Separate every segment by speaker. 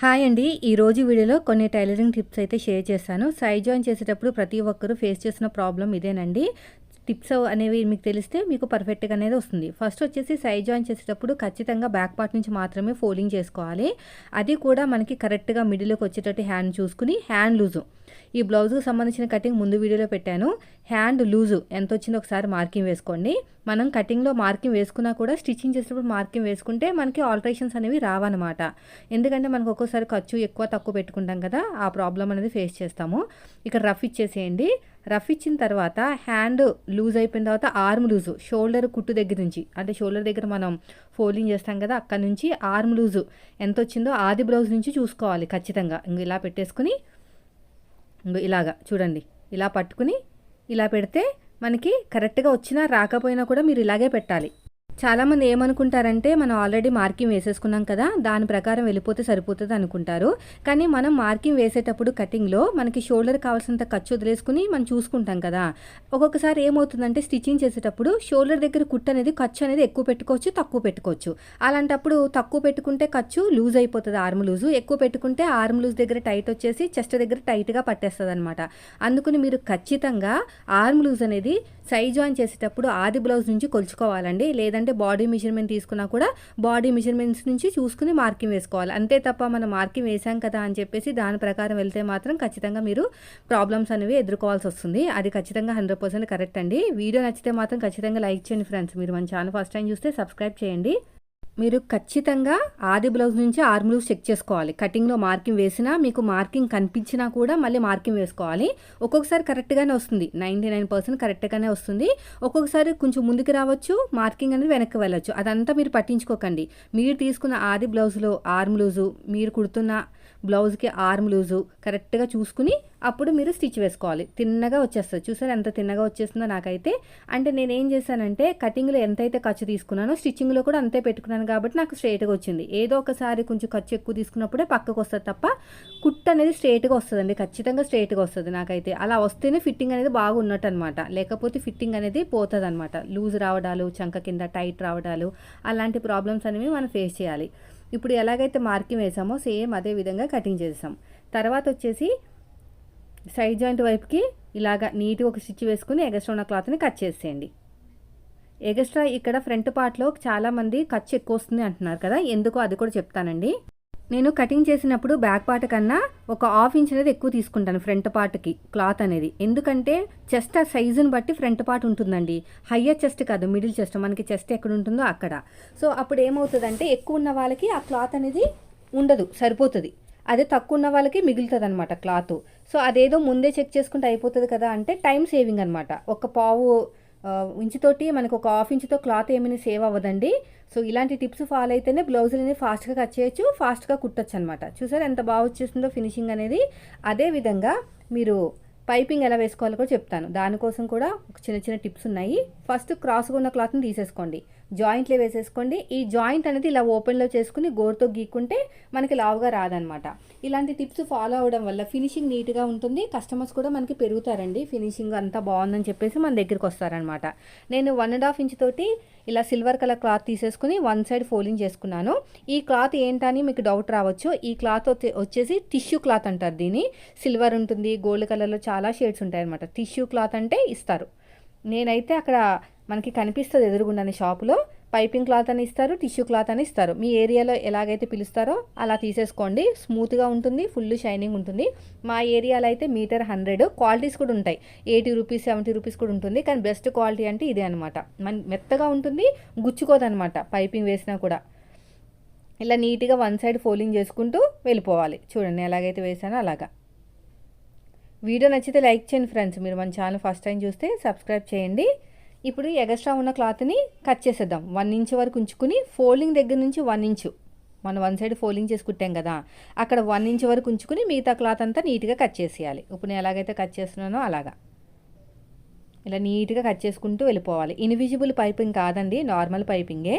Speaker 1: Hi అండి. ఈరోజు వీడియోలో కొన్ని టైలరింగ్ టిప్స్ అయితే షేర్ చేశాను. సైజ్ జాయిన్ చేసేటప్పుడు ప్రతి ఒక్కరూ ఫేస్ చేసిన ప్రాబ్లం ఇదేనండి. టిప్స్ అనేవి మీకు తెలిస్తే మీకు పర్ఫెక్ట్గా అనేది వస్తుంది. ఫస్ట్ వచ్చేసి సైజ్ జాయిన్ చేసేటప్పుడు ఖచ్చితంగా బ్యాక్ పార్ట్ నుంచి మాత్రమే ఫోల్డింగ్ చేసుకోవాలి. అది కూడా మనకి కరెక్ట్గా మిడిల్లోకి వచ్చేటట్టు హ్యాండ్ చూసుకుని హ్యాండ్ లూజు. ఈ బ్లౌజ్కి సంబంధించిన కటింగ్ ముందు వీడియోలో పెట్టాను. Hand loose. ఎంత వచ్చిందో ఒకసారి మార్కింగ్ వేసుకోండి. మనం కటింగ్లో మార్కింగ్ వేసుకున్నా కూడా స్టిచ్చింగ్ చేసేటప్పుడు మార్కింగ్ వేసుకుంటే మనకి ఆల్టరేషన్స్ అనేవి రావన్నమాట. ఎందుకంటే మనకు ఒక్కోసారి ఖర్చు ఎక్కువ తక్కువ పెట్టుకుంటాం కదా ఆ ప్రాబ్లం అనేది ఫేస్ చేస్తాము. ఇక్కడ రఫ్ ఇచ్చేసేయండి. రఫ్ ఇచ్చిన తర్వాత హ్యాండ్ లూజ్ అయిపోయిన తర్వాత ఆర్మ్ లూజు షోల్డర్ కుట్టు దగ్గర నుంచి. అంటే షోల్డర్ దగ్గర మనం ఫోల్డింగ్ చేస్తాం కదా అక్కడ నుంచి ఆర్మ్ లూజు. ఎంత వచ్చిందో ఆది బ్లౌజ్ నుంచి చూసుకోవాలి ఖచ్చితంగా. ఇంక ఇలా పెట్టేసుకుని ఇలాగా చూడండి. ఇలా పట్టుకుని ఇలా పెడితే మనకి కరెక్ట్గా వచ్చినా రాకపోయినా కూడా మీరు ఇలాగే పెట్టాలి. చాలామంది ఏమనుకుంటారంటే మనం ఆల్రెడీ మార్కింగ్ వేసేసుకున్నాం కదా దాని ప్రకారం వెళ్ళిపోతే సరిపోతుంది అనుకుంటారు. కానీ మనం మార్కింగ్ వేసేటప్పుడు కటింగ్లో మనకి షోల్డర్ కావాల్సినంత ఖర్చు వదిలేసుకుని మనం చూసుకుంటాం కదా. ఒక్కొక్కసారి ఏమవుతుందంటే స్టిచ్చింగ్ చేసేటప్పుడు షోల్డర్ దగ్గర కుట్టు అనేది ఖర్చు అనేది ఎక్కువ పెట్టుకోవచ్చు తక్కువ పెట్టుకోవచ్చు. అలాంటప్పుడు తక్కువ పెట్టుకుంటే ఖర్చు లూజ్ అయిపోతుంది ఆర్మ్ లూజు. ఎక్కువ పెట్టుకుంటే ఆర్మ్ లూజ్ దగ్గర టైట్ వచ్చేసి చెస్ట్ దగ్గర టైట్గా పట్టేస్తుంది అనమాట అందుకని మీరు ఖచ్చితంగా ఆర్మ్ లూజ్ అనేది సైజ్ జాయిన్ చేసేటప్పుడు ఆది బ్లౌజ్ నుంచి కొలుచుకోవాలండి. లేదంటే బాడీ మెజర్మెంట్ తీసుకున్నా కూడా బాడీ మెజర్మెంట్స్ నుంచి చూసుకుని మార్కింగ్ వేసుకోవాలి. అంతే తప్ప మనం మార్కింగ్ వేసాం కదా అని చెప్పేసి దాని ప్రకారం వెళ్తే మాత్రం ఖచ్చితంగా మీరు ప్రాబ్లమ్స్ అనేవి ఎదుర్కోవాల్సి వస్తుంది. అది ఖచ్చితంగా హండ్రెడ్ పర్సెంట్ కరెక్ట్ అండి. వీడియో నచ్చితే మాత్రం ఖచ్చితంగా లైక్ చేయండి ఫ్రెండ్స్. మీరు మన ఛానల్ ఫస్ట్ టైం చూస్తే సబ్స్క్రైబ్ చేయండి. మీరు ఖచ్చితంగా ఆది బ్లౌజ్ నుంచి ఆర్మ్ లూజ్ చెక్ చేసుకోవాలి. కటింగ్లో మార్కింగ్ వేసినా మీకు మార్కింగ్ కనిపించినా కూడా మళ్ళీ మార్కింగ్ వేసుకోవాలి. ఒక్కొక్కసారి కరెక్ట్గానే వస్తుంది. నైంటీ నైన్ పర్సెంట్ కరెక్ట్గానే వస్తుంది. ఒక్కొక్కసారి కొంచెం ముందుకు రావచ్చు మార్కింగ్ అనేది వెనక్కి వెళ్ళచ్చు. అదంతా మీరు పట్టించుకోకండి. మీరు తీసుకున్న ఆది బ్లౌజ్లో ఆర్మ్ లూజు మీరు కుడుతున్న బ్లౌజ్కి ఆర్మ్ లూజు కరెక్ట్గా చూసుకుని అప్పుడు మీరు స్టిచ్ వేసుకోవాలి. తిన్నగా వచ్చేస్తుంది. చూసారు ఎంత తిన్నగా వచ్చేస్తుందో నాకైతే. అంటే నేను ఏం చేశానంటే కటింగ్లో ఎంతైతే ఖర్చు తీసుకున్నానో స్టిచ్చింగ్లో కూడా అంతే పెట్టుకున్నాను కాబట్టి నాకు స్ట్రైట్గా వచ్చింది. ఏదో ఒకసారి కొంచెం ఖర్చు ఎక్కువ తీసుకున్నప్పుడే పక్కకు వస్తుంది తప్ప కుట్ అనేది స్ట్రైట్గా వస్తుందండి. ఖచ్చితంగా స్ట్రైట్గా వస్తుంది నాకైతే. అలా వస్తేనే ఫిట్టింగ్ అనేది బాగున్నట్టు అనమాట లేకపోతే ఫిట్టింగ్ అనేది పోతుంది అనమాట లూజ్ రావడాలు చంక కింద టైట్ రావడాలు అలాంటి ప్రాబ్లమ్స్ అనేవి మనం ఫేస్ చేయాలి. ఇప్పుడు ఎలాగైతే మార్కింగ్ వేసామో సేమ్ అదే విధంగా కటింగ్ చేసాం తర్వాత వచ్చేసి సైడ్ జాయింట్ వైపుకి ఇలాగా నీట్గా ఒక స్టిచ్ వేసుకుని ఎగస్ట్రా ఉన్న క్లాత్ని కట్ చేసేయండి. ఎగస్ట్రా ఇక్కడ ఫ్రంట్ పార్ట్లో చాలామంది ఖర్చు ఎక్కువ వస్తుంది అంటున్నారు కదా ఎందుకో అది కూడా చెప్తానండి. నేను కటింగ్ చేసినప్పుడు బ్యాక్ పార్ట్ కన్నా ఒక హాఫ్ ఇంచ్ అనేది ఎక్కువ తీసుకుంటాను ఫ్రంట్ పార్ట్కి క్లాత్ అనేది. ఎందుకంటే చెస్ట్ ఆ సైజుని బట్టి ఫ్రంట్ పార్ట్ ఉంటుందండి. హయ్యర్ చెస్ట్ కాదు మిడిల్ చెస్ట్ మనకి చెస్ట్ ఎక్కడ ఉంటుందో అక్కడ. సో అప్పుడు ఏమవుతుందంటే ఎక్కువ ఉన్న వాళ్ళకి ఆ క్లాత్ అనేది ఉండదు సరిపోతుంది. అదే తక్కువ ఉన్న వాళ్ళకి మిగులుతుంది అనమాట క్లాత్ సో అదేదో ముందే చెక్ చేసుకుంటే అయిపోతుంది కదా అంటే టైం సేవింగ్ అనమాట ఒక పావు ఇంచుతోటి మనకు ఒక హాఫ్ ఇంచుతో క్లాత్ ఏమైనా సేవ్ అవ్వదండి. సో ఇలాంటి టిప్స్ ఫాలో అయితేనే బ్లౌజులు అనేది ఫాస్ట్గా కట్ చేయొచ్చు ఫాస్ట్గా కుట్టచ్చు అనమాట చూసారు ఎంత బాగా వచ్చేస్తుందో ఫినిషింగ్ అనేది? అదే విధంగా మీరు పైపింగ్ ఎలా వేసుకోవాలో కూడా చెప్తాను. దానికోసం కూడా ఒక చిన్న చిన్న టిప్స్ ఉన్నాయి. ఫస్ట్ క్రాస్గా ఉన్న క్లాత్ని తీసేసుకోండి. జాయింట్లో వేసేసుకోండి. ఈ జాయింట్ అనేది ఇలా ఓపెన్లో చేసుకుని గోరుతో గీక్కుంటే మనకి లావుగా రాదనమాట. ఇలాంటి టిప్స్ ఫాలో అవడం వల్ల ఫినిషింగ్ నీట్గా ఉంటుంది. కస్టమర్స్ కూడా మనకి పెరుగుతారండి. ఫినిషింగ్ అంతా బాగుందని చెప్పేసి మన దగ్గరికి వస్తారనమాట. నేను వన్ అండ్ హాఫ్ ఇంచ్ తోటి ఇలా సిల్వర్ కలర్ క్లాత్ తీసేసుకుని వన్ సైడ్ ఫోల్డింగ్ చేసుకున్నాను. ఈ క్లాత్ ఏంటని మీకు డౌట్ రావచ్చు. ఈ క్లాత్ వచ్చేసి టిష్యూ క్లాత్ అంటారు దీన్ని. సిల్వర్ ఉంటుంది గోల్డ్ కలర్లో చాలా షేడ్స్ ఉంటాయి అనమాట టిష్యూ క్లాత్ అంటే ఇస్తారు. నేనైతే అక్కడ మనకి కనిపిస్తుంది ఎదురుగుండని షాపులో పైపింగ్ క్లాత్ అని ఇస్తారు టిష్యూ క్లాత్ అని ఇస్తారు. మీ ఏరియాలో ఎలాగైతే పిలుస్తారో అలా తీసేసుకోండి. స్మూత్గా ఉంటుంది ఫుల్ షైనింగ్ ఉంటుంది. మా ఏరియాలో అయితే మీటర్ హండ్రెడ్. క్వాలిటీస్ కూడా ఉంటాయి. ఎయిటీ రూపీస్ సెవెంటీ రూపీస్ కూడా ఉంటుంది. కానీ బెస్ట్ క్వాలిటీ అంటే ఇదే అనమాట మన మెత్తగా ఉంటుంది గుచ్చుకోదనమాట పైపింగ్ వేసినా కూడా. ఇలా నీట్గా వన్ సైడ్ ఫోల్డింగ్ చేసుకుంటూ వెళ్ళిపోవాలి. చూడండి ఎలాగైతే వేసానో అలాగా. వీడియో నచ్చితే లైక్ చేయండి ఫ్రెండ్స్. మీరు మన ఛానల్ ఫస్ట్ టైం చూస్తే సబ్స్క్రైబ్ చేయండి. ఇప్పుడు ఎగస్ట్రా ఉన్న క్లాత్ని కట్ చేసేద్దాం. వన్ ఇంచ్ వరకు ఉంచుకుని ఫోల్డింగ్ దగ్గర నుంచి వన్ ఇంచు. మనం వన్ సైడ్ ఫోల్డింగ్ చేసుకుంటాం కదా. అక్కడ వన్ ఇంచ్ వరకు ఉంచుకుని మిగతా క్లాత్ అంతా నీట్గా కట్ చేసేయాలి. ఇప్పుడు నేను ఎలాగైతే కట్ చేస్తున్నానో అలాగా. ఇలా నీట్గా కట్ చేసుకుంటూ వెళ్ళిపోవాలి. ఇన్విజిబుల్ పైపింగ్ కాదండి నార్మల్ పైపింగే.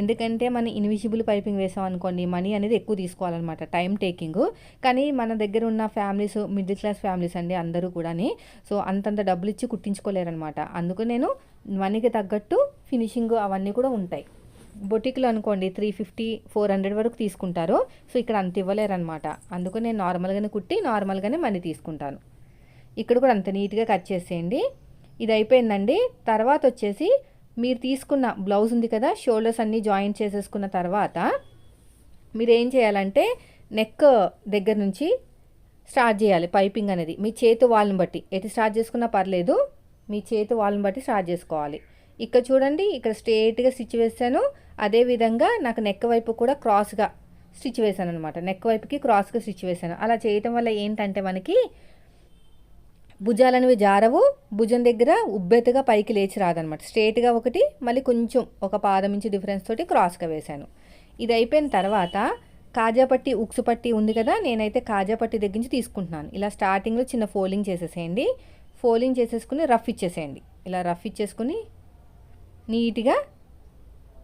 Speaker 1: ఎందుకంటే మనం ఇన్విజిబుల్ పైపింగ్ వేసాం అనుకోండి మనీ అనేది ఎక్కువ తీసుకోవాలన్నమాట టైం టేకింగ్. కానీ మన దగ్గర ఉన్న ఫ్యామిలీస్ మిడిల్ క్లాస్ ఫ్యామిలీస్ అండి అందరూ కూడాని సో అంతంత డబ్బులు ఇచ్చి కుట్టించుకోలేరనమాట అందుకు నేను మనీకి తగ్గట్టు ఫినిషింగ్ అవన్నీ కూడా ఉంటాయి. బొటిక్లు అనుకోండి త్రీ ఫిఫ్టీ ఫోర్ హండ్రెడ్ వరకు తీసుకుంటారు. సో ఇక్కడ అంత ఇవ్వలేరు అనమాట అందుకు నేను నార్మల్గానే కుట్టి నార్మల్గానే మనీ తీసుకుంటాను. ఇక్కడ కూడా అంత నీట్గా కట్ చేసేయండి. ఇది అయిపోయిందండి తర్వాత వచ్చేసి మీరు తీసుకున్న బ్లౌజ్ ఉంది కదా షోల్డర్స్ అన్నీ జాయిన్ చేసేసుకున్న తర్వాత మీరు ఏం చేయాలంటే నెక్ దగ్గర నుంచి స్టార్ట్ చేయాలి పైపింగ్ అనేది. మీ చేతి వాళ్ళని బట్టి. ఎటు స్టార్ట్ చేసుకున్నా పర్లేదు మీ చేతి వాళ్ళని బట్టి స్టార్ట్ చేసుకోవాలి. ఇక్కడ చూడండి ఇక్కడ స్ట్రేట్గా స్టిచ్ వేసాను. అదేవిధంగా నాకు నెక్ వైపు కూడా క్రాస్గా స్టిచ్ వేసాను అనమాట నెక్ వైపుకి క్రాస్గా స్టిచ్ వేసాను. అలా చేయటం వల్ల ఏంటంటే మనకి భుజాలనేవి జారవు భుజం దగ్గర ఉబ్బెత్తుగా పైకి లేచి రాదనమాట స్ట్రేట్గా ఒకటి మళ్ళీ కొంచెం ఒక పాదం నుంచి డిఫరెన్స్ తోటి క్రాస్గా వేశాను. ఇది అయిపోయిన తర్వాత కాజాపట్టి ఉక్సు పట్టి ఉంది కదా నేనైతే కాజాపట్టి దగ్గర నుంచి తీసుకుంటున్నాను. ఇలా స్టార్టింగ్లో చిన్న ఫోలింగ్ చేసేసేయండి. ఫోలింగ్ చేసేసుకుని రఫ్ ఇచ్చేసేయండి. ఇలా రఫ్ ఇచ్చేసుకుని నీట్గా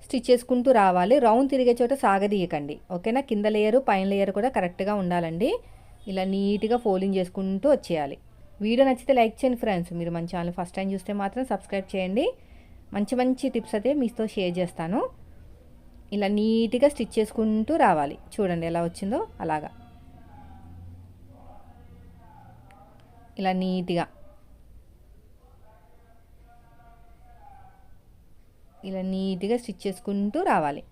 Speaker 1: స్టిచ్ చేసుకుంటూ రావాలి. రౌండ్ తిరిగే చోట సాగదీయకండి. ఓకేనా? కింద లేయరు పైన లేయర్ కూడా కరెక్ట్గా ఉండాలండి. ఇలా నీట్గా ఫోలింగ్ చేసుకుంటూ వచ్చేయాలి. వీడియో నచ్చితే లైక్ చేయండి ఫ్రెండ్స్. మీరు మన ఛానల్ ఫస్ట్ టైం చూస్తే మాత్రం సబ్స్క్రైబ్ చేయండి. మంచి మంచి టిప్స్ అయితే మీతో షేర్ చేస్తాను. ఇలా నీట్గా స్టిచ్ చేసుకుంటూ రావాలి. చూడండి ఎలా వచ్చిందో అలాగా. ఇలా నీట్గా. ఇలా నీట్గా స్టిచ్ చేసుకుంటూ రావాలి.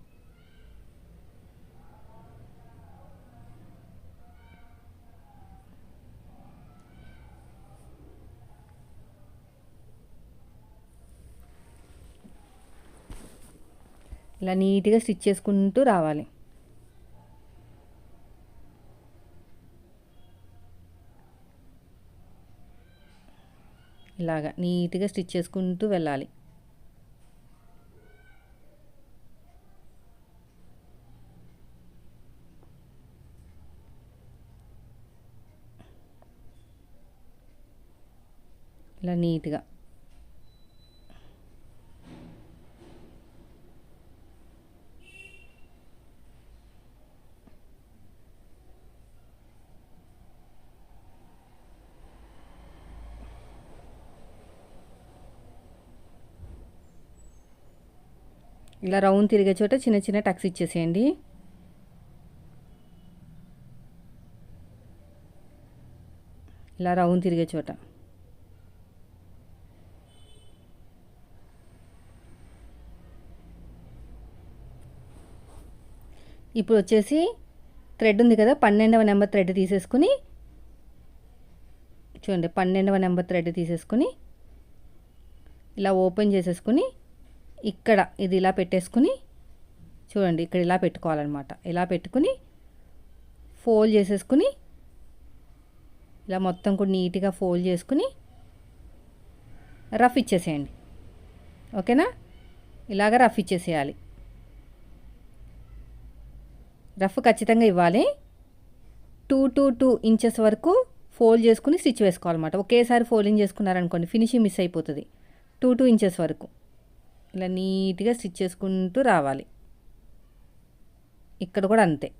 Speaker 1: ఇలా నీట్గా స్టిచ్ చేసుకుంటూ రావాలి. ఇలాగా నీట్గా స్టిచ్ చేసుకుంటూ వెళ్ళాలి. ఇలా నీట్గా ఇలా రౌండ్ తిరిగే చోట చిన్న చిన్న టక్స్ ఇచ్చేసేయండి. ఇలా రౌండ్ తిరిగే చోట. ఇప్పుడు వచ్చేసి థ్రెడ్ ఉంది కదా పన్నెండవ నెంబర్ థ్రెడ్ తీసేసుకుని చూడండి పన్నెండవ నెంబర్ థ్రెడ్ తీసేసుకుని ఇలా ఓపెన్ చేసేసుకుని ఇక్కడ ఇది ఇలా పెట్టేసుకుని చూడండి ఇక్కడ ఇలా పెట్టుకోవాలన్నమాట. ఇలా పెట్టుకుని ఫోల్డ్ చేసేసుకుని ఇలా మొత్తం కూడా నీట్గా ఫోల్డ్ చేసుకుని రఫ్ ఇచ్చేసేయండి. ఓకేనా? ఇలాగ రఫ్ ఇచ్చేసేయాలి. రఫ్ ఖచ్చితంగా ఇవ్వాలి. టూ టు టూ ఇంచెస్ వరకు ఫోల్డ్ చేసుకుని స్టిచ్ వేసుకోవాలన్నమాట. ఒకేసారి ఫోల్డింగ్ చేసుకున్నారనుకోండి ఫినిషింగ్ మిస్ అయిపోతుంది. టూ టూ ఇంచెస్ వరకు. ఇలా నీట్గా స్టిచ్ చేసుకుంటూ రావాలి. ఇక్కడ కూడా అంతే.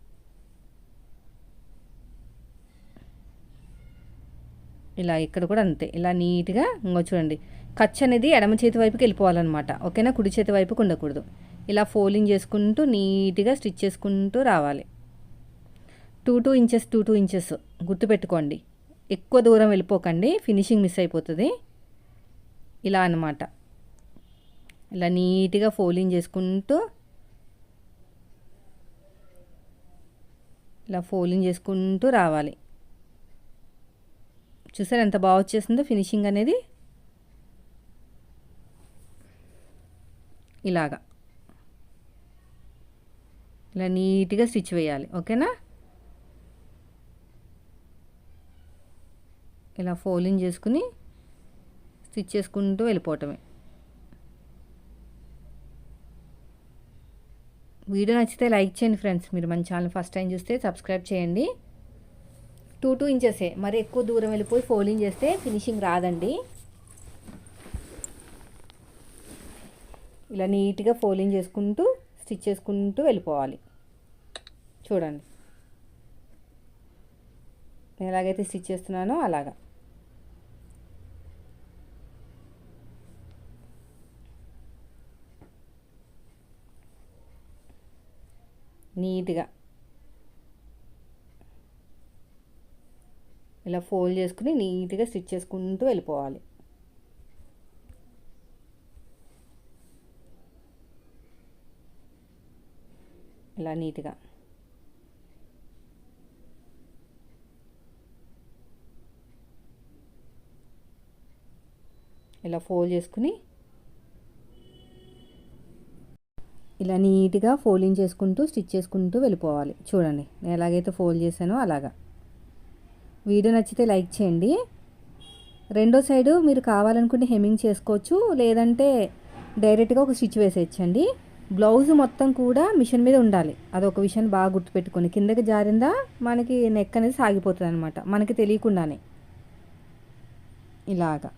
Speaker 1: ఇలా ఇక్కడ కూడా అంతే. ఇలా నీట్గా ఇంకో చూడండి. ఖర్చు అనేది ఎడమ చేతి వైపుకి వెళ్ళిపోవాలన్నమాట. ఓకేనా? కుడి చేతి వైపుకి ఉండకూడదు. ఇలా ఫోల్డింగ్ చేసుకుంటూ నీట్గా స్టిచ్ చేసుకుంటూ రావాలి. Two two inches two two inches గుర్తుపెట్టుకోండి. ఎక్కువ దూరం వెళ్ళిపోకండి. ఫినిషింగ్ మిస్ అయిపోతుంది. ఇలా అన్నమాట. ఇలా నీట్గా ఫోల్డింగ్ చేసుకుంటూ ఇలా ఫోల్డింగ్ చేసుకుంటూ రావాలి. చూసారు ఎంత బాగా వచ్చేసిందో ఫినిషింగ్ అనేది? ఇలాగా. ఇలా నీట్గా స్టిచ్ వేయాలి. ఓకేనా? ఇలా ఫోల్డింగ్ చేసుకుని స్టిచ్ చేసుకుంటూ వెళ్ళిపోవటమే. వీడియో నచ్చితే లైక్ చేయండి ఫ్రెండ్స్. మీరు మన ఛానల్ ఫస్ట్ టైం చూస్తే సబ్స్క్రైబ్ చేయండి. టూ టూ ఇంచెసే. మరి ఎక్కువ దూరం వెళ్ళిపోయి ఫోల్డింగ్ చేస్తే ఫినిషింగ్ రాదండి. ఇలా నీట్గా ఫోల్డింగ్ చేసుకుంటూ స్టిచ్ చేసుకుంటూ వెళ్ళిపోవాలి. చూడండి. నేను ఎలాగైతే స్టిచ్ చేస్తున్నానో అలాగా. నీట్గా. ఇలా ఫోల్డ్ చేసుకుని నీట్గా స్టిచ్ చేసుకుంటూ వెళ్ళిపోవాలి. ఇలా నీట్గా. ఇలా ఫోల్డ్ చేసుకుని ఇలా నీట్గా ఫోల్డింగ్ చేసుకుంటూ స్టిచ్ చేసుకుంటూ వెళ్ళిపోవాలి. చూడండి నేను ఎలాగైతే ఫోల్డ్ చేశానో అలాగా. వీడియో నచ్చితే లైక్ చేయండి. రెండో సైడు మీరు కావాలనుకుంటే హెమ్మింగ్ చేసుకోవచ్చు లేదంటే డైరెక్ట్గా ఒక స్టిచ్ వేసేయచ్చండి. బ్లౌజ్ మొత్తం కూడా మిషన్ మీద ఉండాలి. అదొక విషయాన్ని బాగా గుర్తుపెట్టుకొని కిందకి జారిందా మనకి నెక్ అనేది సాగిపోతుంది అనమాట మనకి తెలియకుండానే. ఇలాగా.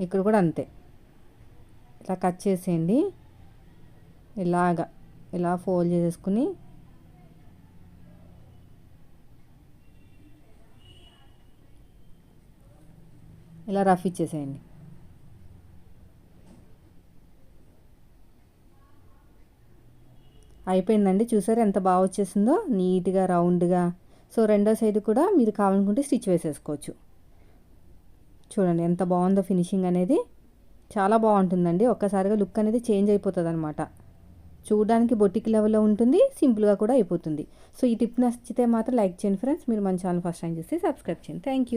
Speaker 1: ఇక్కడ కూడా అంతే. ఇలా కట్ చేసేయండి. ఇలాగా ఇలా ఫోల్డ్ చేసేసుకుని ఇలా రఫ్ ఇచ్చేసేయండి. అయిపోయిందండి. చూసారు ఎంత బాగా వచ్చేసిందో? నీట్గా రౌండ్గా. సో రెండో సైడ్ కూడా మీరు కావాలనుకుంటే స్టిచ్ వేసేసుకోవచ్చు. చూడండి ఎంత బాగుందో ఫినిషింగ్ అనేది. చాలా బాగుంటుందండి. ఒక్కసారిగా లుక్ అనేది చేంజ్ అయిపోతుంది అనమాట చూడడానికి బొటిక్ లెవెల్లో ఉంటుంది సింపుల్గా కూడా అయిపోతుంది. సో ఈ టిప్ నచ్చితే మాత్రం లైక్ చేయండి ఫ్రెండ్స్. మీరు మన ఛానల్ ఫస్ట్ టైం చూస్తే సబ్స్క్రైబ్ చేయండి. Thank you.